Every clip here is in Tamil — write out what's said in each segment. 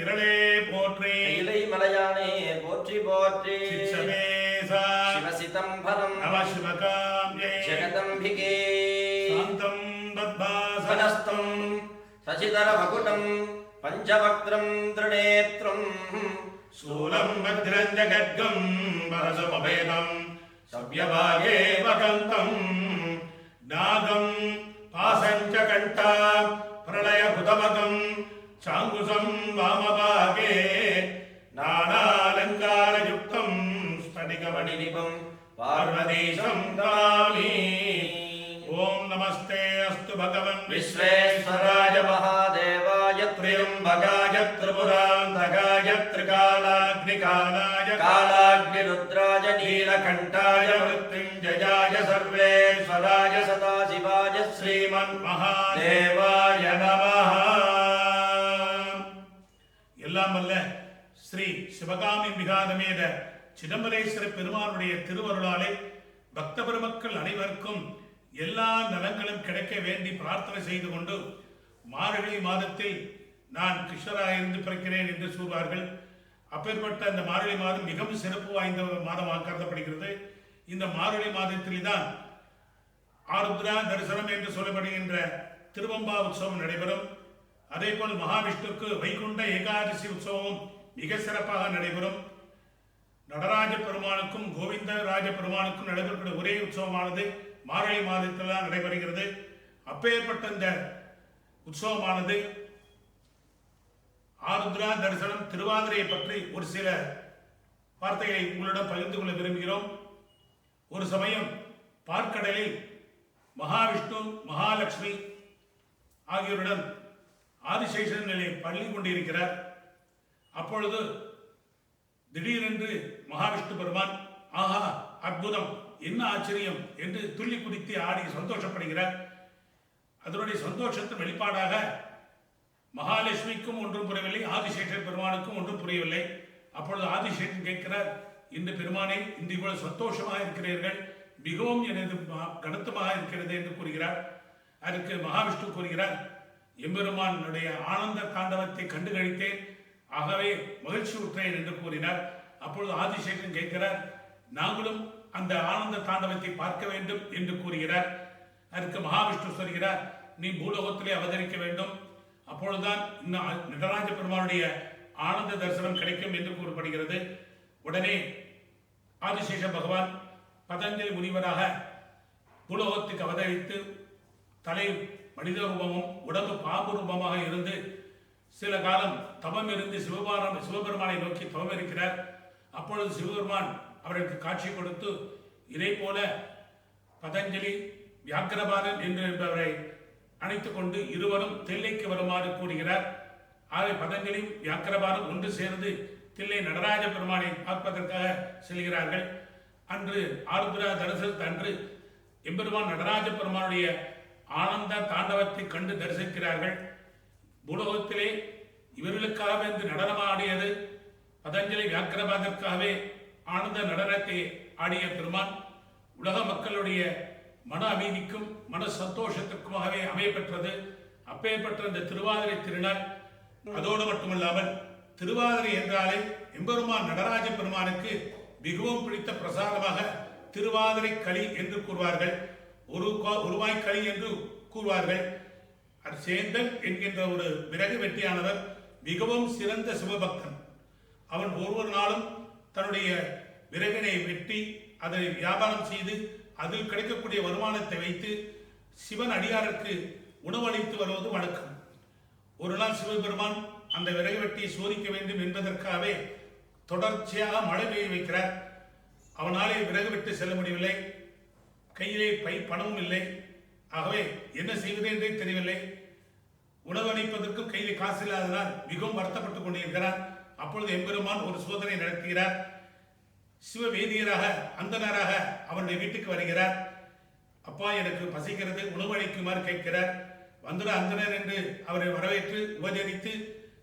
திருவாய் கடகத் திரளே போற்றி கைலை மலையானே போற்றி போற்றி சிச்சமேசா சிவசிதம்பரம் நம சிவகாம்யே ஜெகதம்பிகே சாந்தம் பத்மாசனஸ்தம் சனஸ்தம் சசிதரமகுடம் பஞ்சவக்ரம் திருநேத்ரம் சூலம் வஜ்ரம் ஜகத்கம் பரசமபேதம் சவ்யபாகே வகந்தம் நாகம் பாசஞ்ச கண்டா பிரளய புதமகம் शाङ्कुशं वामभागे नानालङ्कारयुक्तं स्फटिकमणिनिपं पार्वतीशं नमामि ॐ नमस्ते अस्तु भगवन् विश्वेश्वराय महादेवाय त्र्यम्बकाय त्रिपुरान्तकाय त्रिकालाग्निकालाय कालाग्निरुद्राय नीलकण्ठाय मृत्युञ्जयाय सर्वेश्वराय सदाशिवाय श्रीमन्महादेवाय नमः எல்லாம் வல்ல ஸ்ரீ சிவகாமி மிகாதமேத சிதம்பரேஸ்வர பெருமானுடைய திருவருளாலே பக்த பெருமக்கள் அனைவருக்கும் எல்லா நலங்களும் கிடைக்க வேண்டி பிரார்த்தனை செய்து கொண்டு மார்கழி மாதத்தில் நான் கிருஷ்ணராக இருந்து பிறக்கிறேன் என்று கூறுவார்கள் அப்பேற்பட்ட அந்த மார்கழி மாதம் மிகவும் சிறப்பு வாய்ந்த மாதமாக கருதப்படுகிறது. இந்த மார்கழி மாதத்தில் தான் ஆருத்ரா தரிசனம் என்று சொல்லப்படுகின்ற திருவம்பா உற்சவம் நடைபெறும். அதே போல் மகாவிஷ்ணுக்கு வைகுண்ட ஏகாதசி உற்சவம் மிக சிறப்பாக நடைபெறும். நடராஜ பெருமானுக்கும் கோவிந்த ராஜ பெருமானுக்கும் நடைபெறக்கூடிய ஒரே உற்சவமானது மார்கழி மாதத்தில் தான் நடைபெறுகிறது. அப்பேற்பட்ட இந்த உற்சவமானது ஆருத்ரா தரிசனம் திருவாதிரையை பற்றி ஒரு சில வார்த்தைகளை உங்களிடம் பகிர்ந்து கொள்ள விரும்புகிறோம். ஒரு சமயம் பார்க்கடலில் மகாவிஷ்ணு மகாலட்சுமி ஆகியோருடன் ஆதிசேஷன் நிலை பள்ளி கொண்டிருக்கிறார் அப்பொழுது திடீரென்று மகாவிஷ்ணு பெருமான் ஆஹா அற்புதம் என்ன ஆச்சரியம்? என்று துள்ளி குதித்து ஆடி சந்தோஷப்படுகிறார். அதனுடைய சந்தோஷத்தின் வெளிப்பாடாக மகாலட்சுமிக்கும் ஒன்றும் புரியவில்லை ஆதிசேஷன் பெருமானுக்கும் ஒன்றும் புரியவில்லை. அப்பொழுது ஆதிசேஷன் கேட்கிறார் இந்த பெருமானே இந்த இவ்வளவு சந்தோஷமாக இருக்கிறீர்கள் மிகவும் எனது ம- கனத்தமாக இருக்கிறது என்று கூறுகிறார். அதற்கு மகாவிஷ்ணு கூறுகிறார் எம்பெருமானுடைய ஆனந்த தாண்டவத்தை கண்டு கழித்தேன் ஆகவே மகிழ்ச்சி உற்றேன் என்று கூறினார். அப்பொழுது ஆதிசேஷன் கேட்கிறார் நாங்களும் அந்த ஆனந்த தாண்டவத்தை பார்க்க வேண்டும் என்று கூறுகிறார். அதற்கு மகாவிஷ்ணு சொல்கிறார் நீ பூலோகத்திலே அவதரிக்க வேண்டும். அப்பொழுதுதான் நடராஜ பெருமானுடைய ஆனந்த தரிசனம் கிடைக்கும் என்று கூறப்படுகிறது. உடனே ஆதிசேஷ பகவான் பதஞ்சலி முனிவராக பூலோகத்துக்கு அவதரித்து தலை மனித ரூபமும் உடம்பு பாம்பு ரூபமாக இருந்து சில காலம் தவம் இருந்து சிவபாரம் சிவபெருமானை நோக்கி தவம் இருக்கிறார். அப்பொழுது சிவபெருமான் அவருக்கு காட்சி கொடுத்து இதே போல பதஞ்சலி வியாக்கிரபாரன் என்று என்பவரை அணைத்துக் கொண்டு இருவரும் தில்லைக்கு வருமாறு கூறுகிறார். ஆகவே பதஞ்சலி வியாக்கிரபாரன் ஒன்று சேர்ந்து தில்லை நடராஜ பெருமானை பார்ப்பதற்காக செல்கிறார்கள். அன்று ஆருத்ரா தரிசனத்து அன்று எம்பெருமான் நடராஜ பெருமானுடைய ஆனந்த தாண்டவத்தை கண்டு தரிசிக்கிறார்கள். பூலோகத்திலே இவர்களுக்காக என்று நடனமாடியது. பதஞ்சலி வியாக்கிரபாதற்காகவே ஆனந்த நடனத்தை ஆடிய பெருமான் உலக மக்களுடைய மன அமைதிக்கும் மன சந்தோஷத்திற்குமாகவே அமையப்பெற்றது. அப்பேற்பட்ட இந்த திருவாதிரை திருநாள் அதோடு மட்டுமல்லாமல் திருவாதிரை என்றாலே எம்பெருமான் நடராஜ பெருமானுக்கு மிகவும் பிடித்த பிரசாதமாக திருவாதிரை களி என்று கூறுவார்கள். ஒரு ஒருவாய் களி என்று கூறுவார்கள். அது சேந்தன் என்கின்ற ஒரு விறகு வெட்டியானவர் மிகவும் சிறந்த சிவபக்தன். அவன் ஒவ்வொரு நாளும் தன்னுடைய விறகினை வெட்டி அதை வியாபாரம் செய்து அதில் கிடைக்கக்கூடிய வருமானத்தை வைத்து சிவன் அடியாருக்கு உணவளித்து வருவது வழக்கம். ஒரு நாள் சிவபெருமான் அந்த விறகு வெட்டியை சோதிக்க வேண்டும் என்பதற்காகவே தொடர்ச்சியாக மழை பெய்ய வைக்கிறார். அவனாலே விறகு வெட்டு செல்ல முடியவில்லை. கையிலே பை பணமும் இல்லை. ஆகவே என்ன செய்வது என்றே தெரியவில்லை. உணவு அளிப்பதற்கும் கையில் காசு இல்லாததால் மிகவும் வருத்தப்பட்டுக் கொண்டிருக்கிறார். அப்பொழுது எம்பெருமான் ஒரு சோதனை நடத்துகிறார். சிவவேதியராக அந்தனராக அவருடைய வீட்டுக்கு வருகிறார். அப்பா எனக்கு பசிக்கிறது உணவு அளிக்குமாறு கேட்கிறார். வந்துட அந்தனர் என்று அவரை வரவேற்று உபதரித்து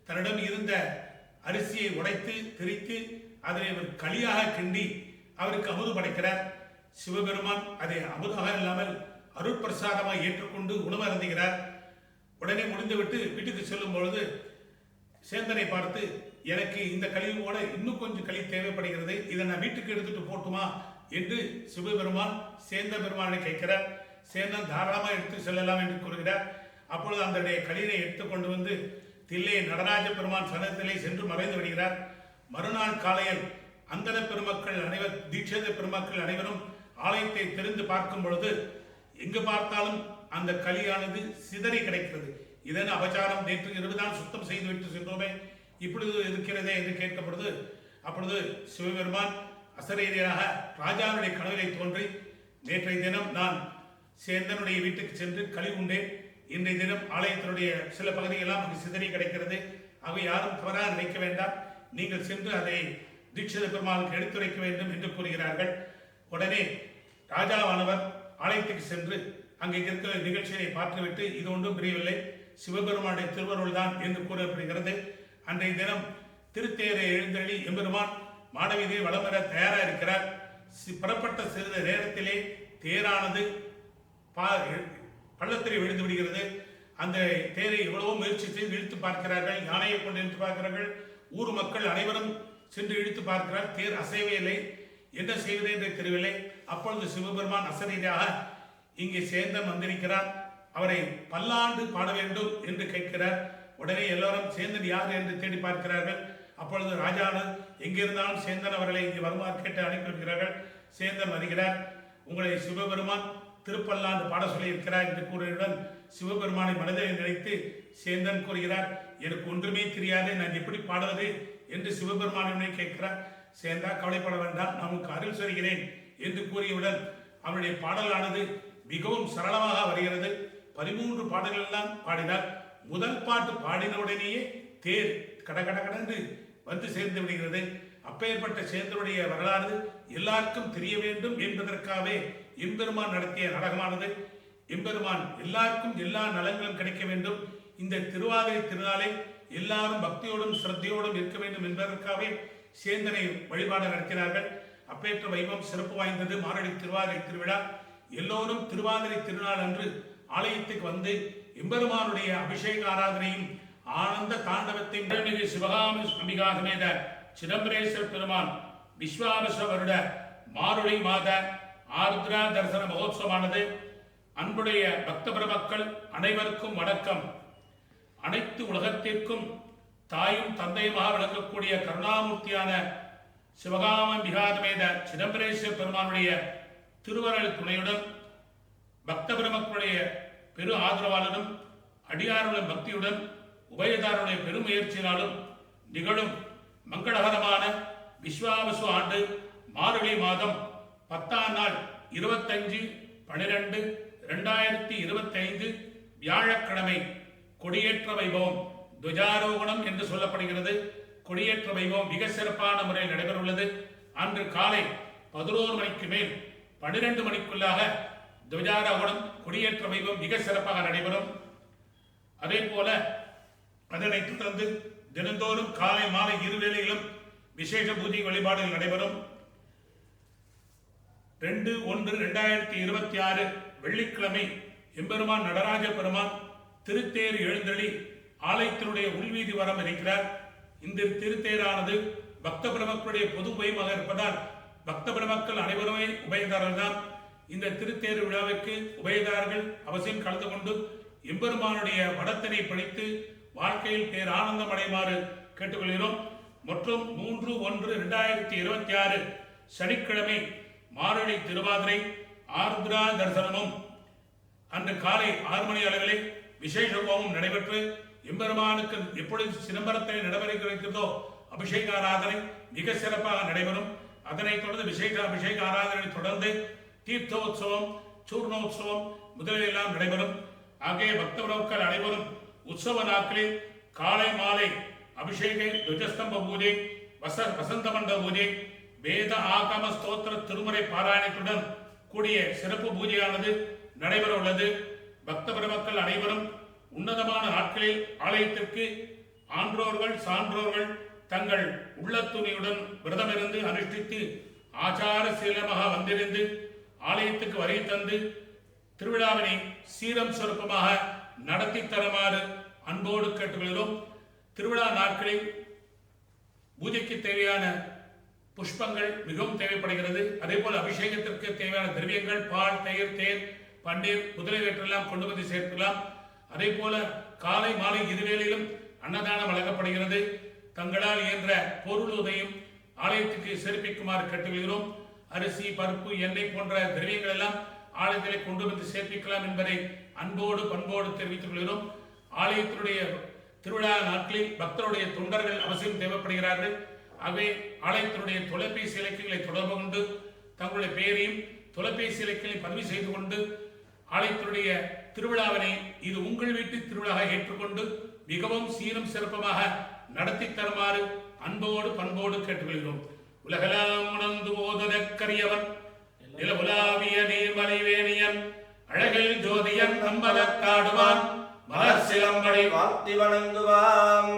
தன்னிடம் இருந்த அரிசியை உடைத்து திரித்து அதனை அவர் களியாக கிண்டி அவருக்கு அமுது படைக்கிறார். சிவபெருமான் அதை அமுதாக இல்லாமல் அருட்பிரசாதமாக ஏற்றுக்கொண்டு உணவு அருந்துகிறார் உடனே முடிந்துவிட்டு வீட்டுக்கு செல்லும் பொழுது சேந்தனை பார்த்து எனக்கு இந்த கழிவோட இன்னும் கொஞ்சம் களி தேவைப்படுகிறது. இதை நான் வீட்டுக்கு எடுத்துட்டு போட்டுமா? என்று சிவபெருமான் சேந்த பெருமானை கேட்கிறார். சேந்தன் தாராளமாக எடுத்து செல்லலாம் என்று கூறுகிறார். அப்பொழுது அந்த களியினை எடுத்து கொண்டு வந்து தில்லை நடராஜ பெருமான் சனத்திலே சென்று மறைந்து விடுகிறார். மறுநாள் காலையில் அந்தன பெருமக்கள் அனைவர் தீட்சித பெருமக்கள் அனைவரும் ஆலயத்தை திறந்து பார்க்கும் பொழுது எங்கு பார்த்தாலும் அந்த களியானது சிதறி கிடைக்கிறது. இதன் அபச்சாரம் நேற்று இருபதாம் சுத்தம் செய்துவிட்டு சென்றோமே இப்பொழுது இருக்கிறதே என்று கேட்கப்படுது அப்பொழுது சிவபெருமான் அசரீதியாக ராஜாவுடைய கனவிலை தோன்றி நேற்றைய தினம் நான் சேந்தனுடைய வீட்டுக்கு சென்று களி உண்டேன். இன்றைய தினம் ஆலயத்தினுடைய சில பகுதிகளெல்லாம் அங்கு சிதறி கிடைக்கிறது. அவை யாரும் தவறாக நினைக்க வேண்டாம். நீங்கள் சென்று அதை தீட்சித பெருமாளுக்கு எடுத்துரைக்க வேண்டும் என்று கூறுகிறார்கள். உடனே ராஜாவானவர் ஆலயத்துக்கு சென்று அங்கே இருக்கிற நிகழ்ச்சியை பார்த்துவிட்டு இது ஒன்றும் புரியவில்லை. சிவபெருமானுடைய திருவருள் தான் என்று கூறப்படுகிறது. அன்றைய தினம் திருத்தேரை எழுந்தள்ளி எம்பெருமான் மாணவியை வளம் வர தயாராக இருக்கிறார் சி- புறப்பட்ட சிறிது நேரத்திலே தேரானது பா- விழுந்து விடுகிறது. அந்த தேரை எவ்வளவோ முயற்சி செய்து இழுத்து பார்க்கிறார்கள். யானையை கொண்டு இழுத்து பார்க்கிறார்கள். ஊர் மக்கள் அனைவரும் சென்று இழுத்து பார்க்கிறார். தேர் அசையவே இல்லை. என்ன செய்வது என்று தெரியவில்லை அப்பொழுது சிவபெருமான் அசரீதியாக இங்கே சேந்தன் வந்திருக்கிறார். அவரை பல்லாண்டு பாட வேண்டும் என்று கேட்கிறார். உடனே எல்லாரும் சேந்தன் யார்? என்று தேடி பார்க்கிறார்கள். அப்பொழுது ராஜானது எங்கிருந்தாலும் சேந்தன் அவர்களை இங்கே வருமாறு கேட்டு அனுப்பி வருகிறார்கள் சேந்தன் வருகிறார். உங்களை சிவபெருமான் திருப்பல்லாண்டு பாட சொல்லியிருக்கிறார் என்று கூறியவுடன் சிவபெருமானை மனதில் நினைத்து சேந்தன் கூறுகிறார் எனக்கு ஒன்றுமே தெரியாது நான் எப்படி பாடுவது? என்று சிவபெருமானை கேட்கிறார். சேர்ந்தா கவலைப்பட வேண்டாம் நமக்கு அருள் சொல்கிறேன் என்று கூறியவுடன் அவனுடைய பாடலானது மிகவும் சரளமாக வருகிறது. பதிமூன்று பாடல்கள் எல்லாம் பாடினார் முதல் பாட்டு பாடினவுடனேயே தேர் கட கட கடந்து வந்து சேர்ந்து விடுகிறது. அப்பேற்பட்ட சேந்தனுடைய வரலாறு எல்லாருக்கும் தெரிய வேண்டும் என்பதற்காகவே எம்பெருமான் நடத்திய நாடகமானது. எம்பெருமான் எல்லாருக்கும் எல்லா நலங்களும் கிடைக்க வேண்டும். இந்த திருவாதிரை திருநாளை எல்லாரும் பக்தியோடும் சிரத்தையோடும் இருக்க வேண்டும் என்பதற்காகவே சேந்தனை வழிபாடு நடக்கிறார்கள் அப்பேற்ற வைபவம் சிறப்பு வாய்ந்தது. மாரடி திருவாதிரை திருவிழா. எல்லோரும் திருவாதிரை திருநாள் அன்று ஆலயத்துக்கு வந்து எம்பெருமானுடைய அபிஷேக ஆராதனையும் ஆனந்த தாண்டவத்தை மிகு சிவகாமி அம்பிகா சமேத சிதம்பரேஸ்வர பெருமான் விஸ்வாமச வருட மாருளை மாத ஆருத்ரா தரிசன மகோத்சவமானது. அன்புடைய பக்த பெருமக்கள் அனைவருக்கும் வணக்கம். அனைத்து உலகத்திற்கும் தாயும் தந்தையுமாக விளங்கக்கூடிய கருணாமூர்த்தியான சிவகாமன் பிகாதமேத சிதம்பரேஸ்வர பெருமானுடைய திருவருள் துணையுடன் பக்த பிரமக்களுடைய பெரு ஆதரவாளனும் அடியாருடைய பக்தியுடன் உபயதாருடைய பெருமுயற்சியினாலும் நிகழும் மங்களகரமான விஸ்வாவசு ஆண்டு மார்கழி மாதம் பத்தாம் நாள் இருபத்தஞ்சு பனிரெண்டு ரெண்டாயிரத்தி இருபத்தைந்து வியாழக்கிழமை கொடியேற்ற வைபவம். துஜாரோகணம் என்று சொல்லப்படுகிறது. கொடியேற்ற வைபவம் மிக சிறப்பான முறையில் நடைபெறவுள்ளது. அன்று காலை பதினோரு மணிக்கு மேல் பன்னிரண்டு மணிக்குள்ளாக துவஜாரோகணம் கொடியேற்ற வைபவம் மிக சிறப்பாக நடைபெறும். அதே போல அதனைத் தொடர்ந்து தினந்தோறும் காலை மாலை இரு வேளையிலும் விசேஷ பூஜை வழிபாடுகள் நடைபெறும். ரெண்டு ஒன்று ரெண்டாயிரத்தி இருபத்தி ஆறு வெள்ளிக்கிழமை எம்பெருமான் நடராஜ பெருமான் திருத்தேர் எழுந்தளி ஆலயத்தினுடைய உள்வீதி வரம் இருக்கிறார். இந்த திருத்தேரானது பக்த பிரமக்களுடைய பொது உபயமாக இருப்பதால் பக்த பிரமக்கள் அனைவருமே உபயதாரர்கள் தான் இந்த திருத்தேர் விழாவிற்கு உபயதாரர்கள் அவசியம் கலந்து கொண்டு எம்பெருமானுடைய வடத்தினை படித்து வாழ்க்கையில் பேர் ஆனந்தம் அடைமாறு கேட்டுக்கொள்கிறோம். மற்றும் மூன்று ஒன்று இரண்டாயிரத்தி இருபத்தி ஆறு சனிக்கிழமை மாரளி திருவாதிரை ஆர்திரா தரிசனமும் அன்று காலை ஆறு மணி அளவிலே விசேஷ கோபம் நடைபெற்று எம்பெருமானுக்கு எப்பொழுது சிதம்பரத்தில் வைக்கிறதோ அபிஷேக ஆராதனை மிக சிறப்பாக நடைபெறும். அதனைத் தொடர்ந்து விசேஷ அபிஷேக ஆராதனை தொடர்ந்து தீர்த்தோத்சவம் சூர்ணோத்சவம் முதலியெல்லாம் நடைபெறும். ஆகிய பக்த உறவுகள் அனைவரும் உற்சவ நாட்களில் காலை மாலை அபிஷேக துவஜஸ்தம்ப பூஜை வச வசந்த மண்ட பூஜை வேத ஆகம ஸ்தோத்திர திருமுறை பாராயணத்துடன் கூடிய சிறப்பு பூஜையானது நடைபெற உள்ளது பக்த பெருமக்கள் அனைவரும் உன்னதமான நாட்களில் ஆலயத்திற்கு ஆன்றோர்கள் சான்றோர்கள் தங்கள் உள்ளத்துணியுடன் விரதமிருந்து அனுஷ்டித்து ஆச்சார சீலமாக வந்திருந்து ஆலயத்துக்கு வருகை தந்து திருவிழாவினை சீரம் சொருப்பமாக நடத்தி தருமாறு அன்போடு கேட்டுக்கொள்கிறோம். திருவிழா நாட்களில் பூஜைக்கு தேவையான புஷ்பங்கள் மிகவும் தேவைப்படுகிறது. அதேபோல் அபிஷேகத்திற்கு தேவையான திரவியங்கள் பால் தயிர் தேர் பன்னீர் முதலியவற்றெல்லாம் கொண்டு வந்து சேர்க்கலாம் அதே போல காலை மாலை இருவேளையிலும் அன்னதானம் வழங்கப்படுகிறது. தங்களால் இயன்ற பொருள் உதயம் ஆலயத்துக்கு சிறப்பிக்குமாறு கேட்டுக்கொள்கிறோம். அரிசி பருப்பு எண்ணெய் போன்ற திரவியங்கள் எல்லாம் ஆலயத்திலே கொண்டு வந்து சேர்ப்பிக்கலாம் என்பதை அன்போடு பண்போடு தெரிவித்துக் கொள்கிறோம். ஆலயத்தினுடைய திருவிழா நாட்களில் பக்தருடைய தொண்டர்கள் அவசியம் தேவைப்படுகிறார்கள். ஆகவே ஆலயத்தினுடைய தொலைபேசி இலக்குகளை தொடர்பு கொண்டு தங்களுடைய பெயரையும் தொலைபேசி இலக்கிலையும் பதிவு செய்து கொண்டு ஆலயத்தினுடைய திருவிழாவினை இது உங்கள் வீட்டு திருவிழாவை ஏற்றுக்கொண்டு மிகவும் சீரும் சிறப்பமாக நடத்தி தருமாறு அன்போடு பண்போடு கேட்டுக்கொள்கிறோம். உலகலாம் உணர்ந்து ஓதுதற்கரியவன் நிலவுலாவிய நீர்மலை வேணியன் அழகில் ஜோதியன் நம்பலக்காடுவான் மலர் சிலம்படை வாழ்த்தி வணங்குவாம்